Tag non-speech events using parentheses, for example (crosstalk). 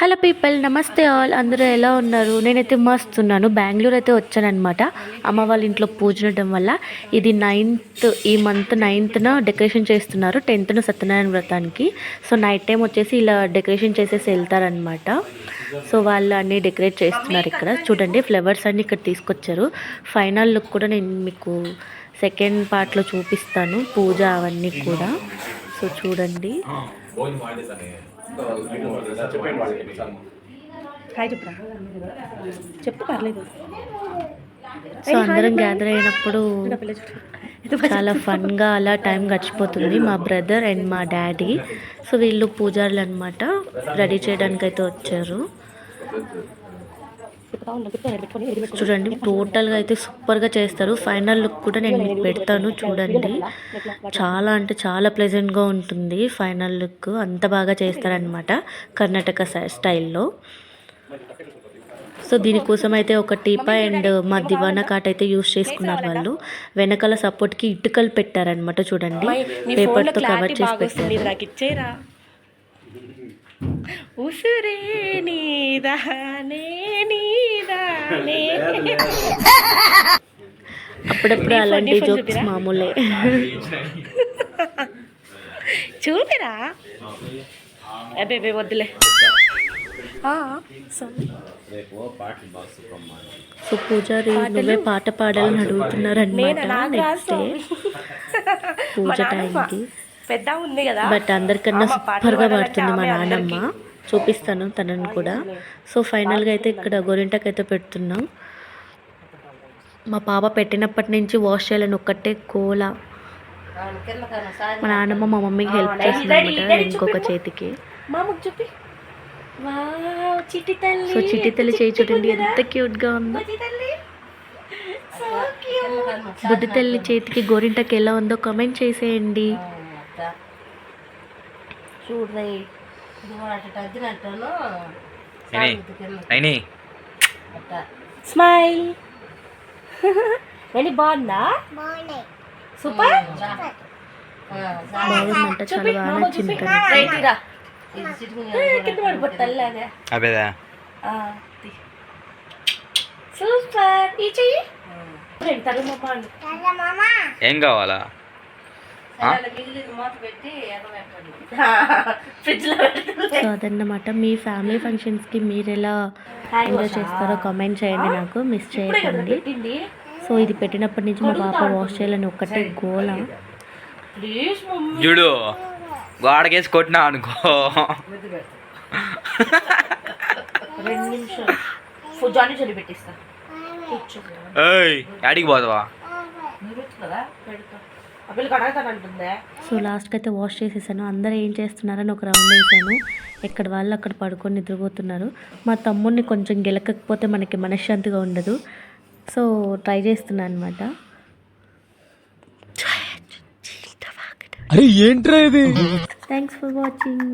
Hello people నమస్తే all. అందరూ ఎలా ఉన్నారు? నేనైతే మస్తున్నాను బెంగళూరు అయితే వచ్చానమాట అమ్మ వాళ్ళ ఇంట్లో పూజ ఉండడం వల్ల ఇది నైన్త్ ఈ మంత్ నైన్త్న డెకరేషన్ చేస్తున్నారు. టెన్త్న సత్యనారాయణ వ్రతానికి. సో నైట్ టైం వచ్చేసి ఇలా డెకరేషన్ చేసేసి వెళ్తారనమాట సో వాళ్ళు అన్నీ డెకరేట్ చేస్తున్నారు ఇక్కడ. చూడండి ఫ్లవర్స్ అన్నీ ఇక్కడ తీసుకొచ్చారు. ఫైనల్ లుక్ కూడా నేను మీకు సెకండ్ పార్ట్లో చూపిస్తాను. పూజ అవన్నీ కూడా. సో చూడండి. హాయ్ చెప్పురా చెప్పు పర్లేదు. సో అందరం గ్యాదర్ అయినప్పుడు. చాలా ఫన్గా అలా టైం గడిచిపోతుంది మా బ్రదర్ అండ్ మా డాడీ. సో వీళ్ళు పూజారులు అనమాట రెడీ చేయడానికి అయితే వచ్చారు చూడండి టోటల్గా అయితే సూపర్గా చేస్తారు. ఫైనల్ లుక్ కూడా నేను మీకు పెడతాను చూడండి. చాలా అంటే చాలా ప్లెజెంట్గా ఉంటుంది ఫైనల్ లుక్. అంత బాగా చేస్తారనమాట కర్ణాటక స్టైల్లో. సో దీనికోసం అయితే ఒక టీపా అండ్ మా దివానా కాట్ అయితే యూస్ చేసుకున్నారు వాళ్ళు. వెనకాల సపోర్ట్కి ఇటుకలు పెట్టారనమాట చూడండి. పేపర్తో కవర్ చేసి పెట్టారు. ఉసిరే నీదానే నీదానే అప్పుడప్పుడు అలాంటి జోక్స్? మామూలే. చూపిరా? అబ్బే అబ్బే వద్దులే. సో పూజారి నువ్వే పాట పాడాలని అడుగుతున్నారు నేను? అనమాట నాకు నెక్స్ట్ డే. రాసు పూజ టైంకి. పెద్ద ఉంది కదా. బట్ అందరికన్నా సూపర్గా పాడుతుంది మా నాన్నమ్మ. చూపిస్తాను తనని కూడా. సో ఫైనల్గా అయితే ఇక్కడ గోరింటకి అయితే పెడుతున్నాం. మా పాప పెట్టినప్పటి నుంచి వాష్ చేయాలని ఒక్కటే కోల. మా నాన్నమ్మ మా మమ్మీకి హెల్ప్ చేస్తుంది ఇంకొక చేతికి. సో చిట్టి తల్లి. చేయి చూడండి ఎంత క్యూట్గా ఉందో. బుడ్డి తల్లి చేతికి గోరింటకి ఎలా ఉందో కామెంట్ చేసేయండి. తగ్గినట్టును అయినాయి స్మైల్. (laughs) బాగుందా? సూపర్? సూపర్. ఏం కావాలా? సో అదన్నమాట. మీ ఫ్యామిలీ ఫంక్షన్స్కి మీరు ఎలా ఎంజాయ్ చేస్తారో కామెంట్ చేయండి నాకు. మిస్ చేయకండి. సో ఇది పెట్టినప్పటి నుంచి మా పాప వాష్ చేయాలని ఒక్కటే గోల. Please mummy. చూడు గోడకేసి కొట్టినా అనుకో. పెట్టిస్తా. పోతావా? కదా సో లాస్ట్కి అయితే వాష్ చేసేసాను. అందరూ ఏం చేస్తున్నారని ఒక రౌండ్ వేసాను. ఎక్కడ వాళ్ళు అక్కడ పడుకొని నిద్రపోతున్నారు. మా తమ్ముడిని కొంచెం గెలకకపోతే మనకి మనశ్శాంతిగా ఉండదు. సో ట్రై చేస్తున్నాను అనమాట అరే ఏంట్రా ఇది? Thanks for watching